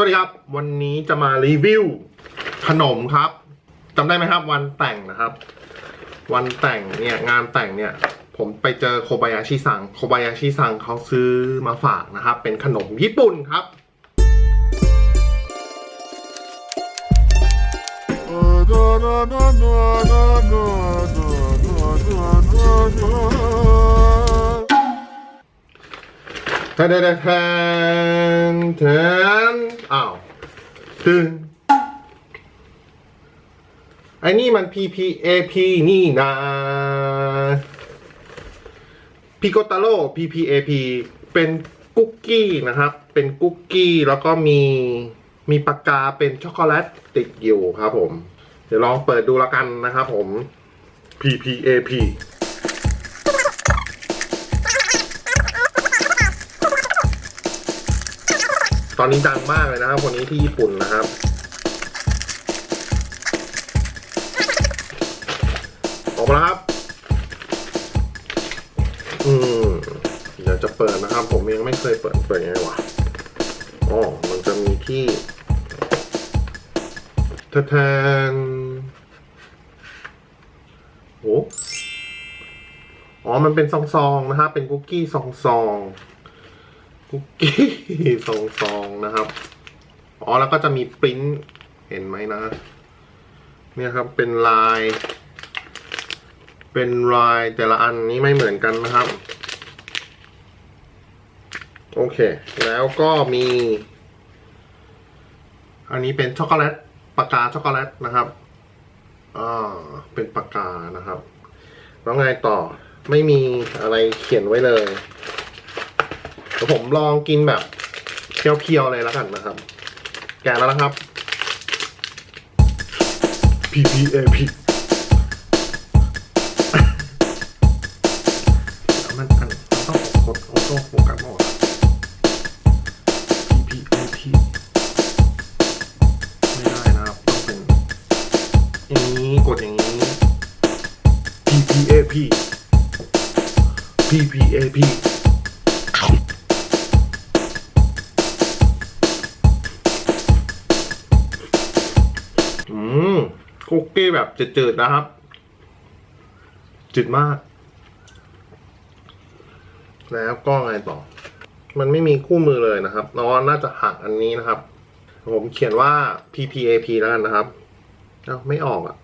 วัสดีครับ วันนี้จะมารีวิวขนมครับจำได้ไหมครับ วันแต่งนะครับ วันแต่งเนี่ยงานแต่งเนี่ย ผมไปเจอโคบายาชิซังโคบายาชิซังเขาซื้อมาฝากนะครับ เป็นขนมญี่ปุ่นครับแทนแทนแทนแทน อ้าวตึงไอ้นี่มัน PPAP นี่นะพิโกตาโร่ PPAP เป็นกุกกี้นะครับ เป็นกุกกี้แล้วก็มีมีปากกาเป็นช็อกโกแลตติดอยู่ครับผม เดี๋ยวลองเปิดดูแล้วกันนะครับผม PPAP ตอนนี้ดังมากเลยนะครับคนนี้ที่ญี่ปุ่นนะครับ ออกมาแล้วครับ อืมเดี๋ยวจะเปิดนะครับ ผมยังไม่เคยเปิดเปิดยังไงวะอ๋อมันจะมีที่แทนโอ้อ๋อ มันเป็นซองๆนะครับ เป็นคุกกี้ซองๆ คุกกี้ซองซองๆนะครับ อ๋อแล้วก็จะมีปริ้นเห็นไหมนะ เนี่ยครับเป็นลาย เป็นลายแต่ละอันนี้ไม่เหมือนกันนะครับ โอเค แล้วก็มี อันนี้เป็นช็อกโกแลตปากกาช็อกโกแลตนะครับอ่าเป็นปากกานะครับ แล้วไงต่อไม่มีอะไรเขียนไว้เลย ดี๋ยวผมลองกินแบบเคี้ยวๆเลยแล้วกันนะครับ แกะแล้วนะครับ P P A P มันมันมันต้องกดออโต้โฟกัสหมด P P A P ไม่ได้นะครับต้องเป็นอย่างนี้กดอย่างนี้ P P อืมคุกกี้แบบจืดๆนะครับ จืดมาก แล้วก็ไงต่อ มันไม่มีคู่มือเลยนะครับน้องน่าจะหักอันนี้นะครับ ผมเขียนว่า PPAP แล้วกันนะครับ เอ้าไม่ออกอะ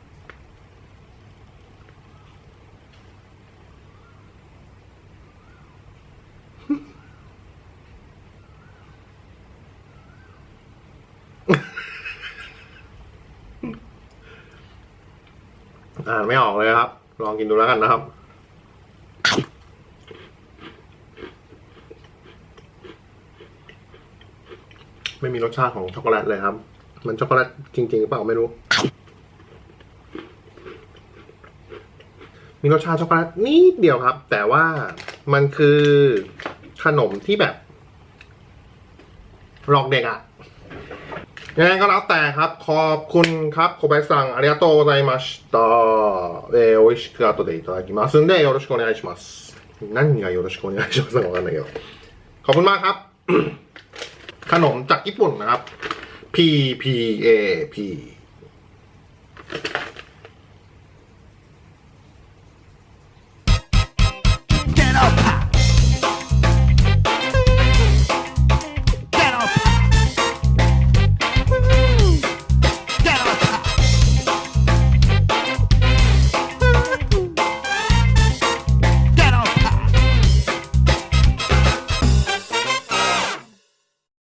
อ่านไม่ออกเลยครับ ลองกินดูแล้วกันนะครับ ไม่มีรสชาติของช็อกโกแลตเลยครับ มันช็อกโกแลตจริงๆหรือเปล่าไม่รู้ มีรสชาติช็อกโกแลตนิดเดียวครับ แต่ว่ามันคือขนมที่แบบหลอกเด็กอะ ยังไงก็แล้วแต่ครับ ขอบคุณครับ。さんありがとうございました、えー、美味しく後でいただきますんでよろしくお願いします。何がよろしくお願いしますかわかんないけど。ขอบคุณมากครับ。ขนมจากญี่ปุ่นนะครับ。P P A P